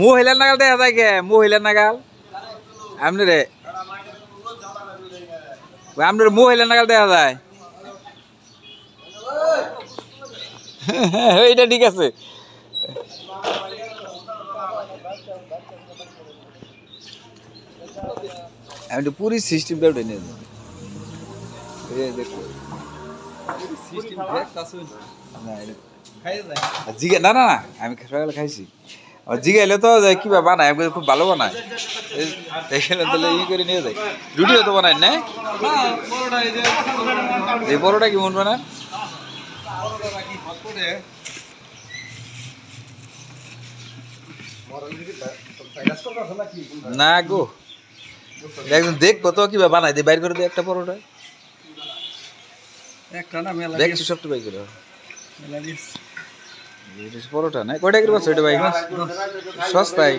মহিলার নাগাল দেখা যায় কে? মহিলার নাগাল? আপনি রে আপনার মহিলার নাগাল দেখা যায়। এইটা ঠিক আছে। আমি তো পুরি সিস্টেমটা উঠে নিয়ে দেখো। না, এটা- না না আমি খাইছি। জিগাইলে তো কিবা বানায় আমি খুব ভালো বানায়। এই- দেখলে তাহলে ই করে নিয়ে যায়। রুটিও তো বানায় না? এই বড়টা কি মন বানায়? না গো। একদম দেখব তো কিবা বানাই দে বাইর করে দে একটা পরোটা। একটা না মেলা সবটা বাইর করে মেলা পরোটা না কয়টা করে বলছো এটা ভাই সস্তায়